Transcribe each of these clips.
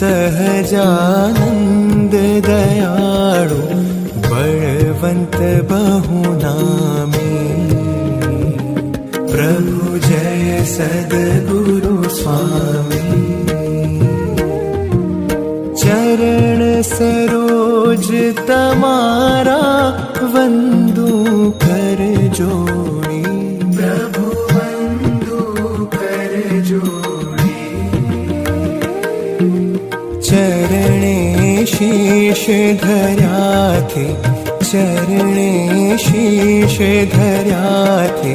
सहजानन्द दयाळु बलवन्त बहुनामी। प्रभु जय सद्गुरु स्वामी। चरण सरोज तमारा वन्दु कर जोड़ी शीश धर्याथे चरणे शीश धर्याथे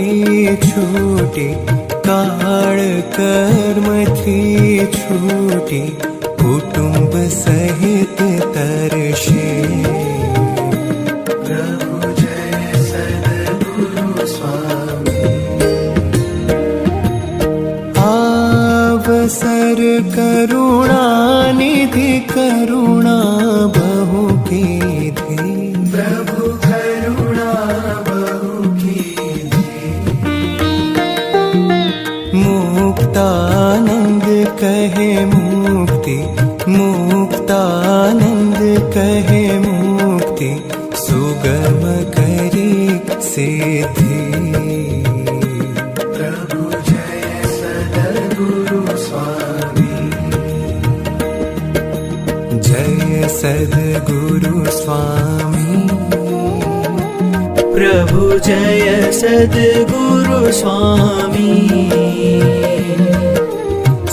कर्मथी छूटी काळ कर्मथी छूटी कुटुंब सहित तरशे। प्रभु जय सद्गुरु स्वामी। आवसर करुणा निधि करुणा बहु कीधी मुक्तानंद कहे मुक्ति मुक्तानंद कहे मुक्ति सुगम करी सिद्धि प्रभु जय स्वामी। जय सद्गुरु स्वामी। प्रभु जय सद्गुरु स्वामी।